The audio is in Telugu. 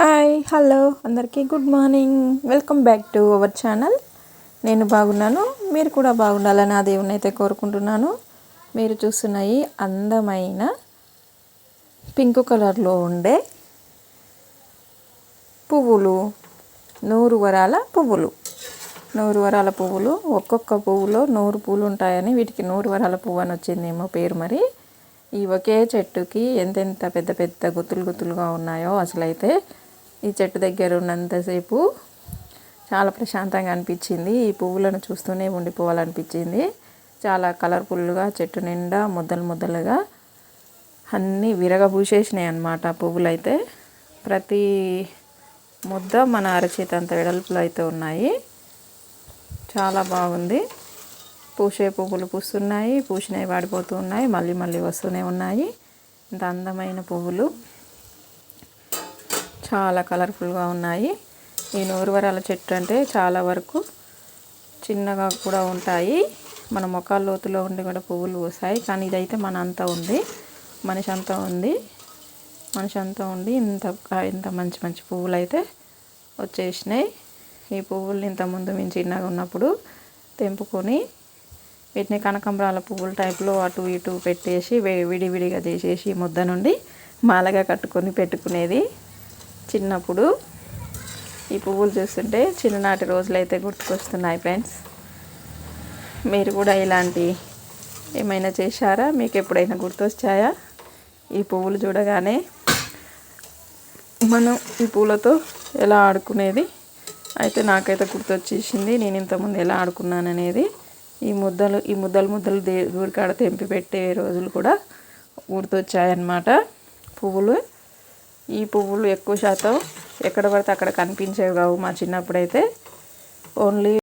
హాయ్ హలో అందరికీ good morning. Welcome back to our channel. నేను బాగున్నాను మీరు కూడా బాగుండాలని ఆ దేవుని అయితే కోరుకుంటున్నాను. మీరు చూస్తున్న ఈ అందమైన పింక్ కలర్లో ఉండే పువ్వులు నూరు వరాల పువ్వులు. నూరు వరాల పువ్వులు ఒక్కొక్క పువ్వులో నూరు పువ్వులు ఉంటాయని వీటికి నూరు వరాల పువ్వు అని వచ్చిందేమో పేరు మరి. ఈ ఒకే చెట్టుకి ఎంతెంత పెద్ద పెద్ద గుత్తులు గుత్తులుగా ఉన్నాయో అసలైతే ఈ చెట్టు దగ్గర ఉన్నంతసేపు చాలా ప్రశాంతంగా అనిపించింది. ఈ పువ్వులను చూస్తూనే ఉండిపోవాలనిపించింది. చాలా కలర్ఫుల్గా చెట్టు నిండా ముద్దలు ముద్దలుగా అన్నీ విరగబూసేసినాయి అన్నమాట పువ్వులైతే. ప్రతి ముద్ద మన అరచేతి అంత అయితే ఉన్నాయి. చాలా బాగుంది. పూసే పువ్వులు పూస్తున్నాయి పూసినవి వాడిపోతూ ఉన్నాయి మళ్ళీ మళ్ళీ వస్తూనే ఉన్నాయి. ఇంత అందమైన పువ్వులు. చాలా కలర్ఫుల్గా ఉన్నాయి. ఈ నూరువరాల చెట్టు అంటే చాలా వరకు చిన్నగా కూడా ఉంటాయి. మన మొక్కల లోతులో ఉండి కూడా పువ్వులు పూసాయి. కానీ ఇదైతే మన అంతా ఉంది. మనిషి అంతా ఉంది. మనిషి అంతా ఉండి ఇంత ఇంత మంచి మంచి పువ్వులు అయితే వచ్చేసినాయి. ఈ పువ్వుల్ని ఇంతకుముందు మేము చిన్నగా ఉన్నప్పుడు తెంపుకొని వీటిని కనకంబరాల పువ్వుల టైప్లో అటు ఇటు పెట్టేసి విడివిడిగా చేసేసి ముద్ద నుండి మాలగా కట్టుకొని పెట్టుకునేది. చిన్నప్పుడు ఈ పువ్వులు చూస్తుంటే చిన్ననాటి రోజులు అయితే గుర్తుకొస్తున్నాయి ఫ్రెండ్స్. మీరు కూడా ఇలాంటి ఏమైనా చేశారా? మీకు ఎప్పుడైనా గుర్తొచ్చాయా? ఈ పువ్వులు చూడగానే మనం ఈ పూలతో ఎలా ఆడుకునేది? అయితే నాకైతే గుర్తొచ్చేసింది నేను ఇంతకుముందు ఎలా ఆడుకున్నాననేది. ఈ ముద్దలు ఈ ముద్దలు ముద్దలు దేవుడి కాడ తెంపి పెట్టే రోజులు కూడా గుర్తొచ్చాయన్నమాట. పువ్వులు ఈ పువ్వులు ఎక్కువ శాతం ఎక్కడ పడితే అక్కడ కనిపించేవి కావు మా చిన్నప్పుడైతే. ఓన్లీ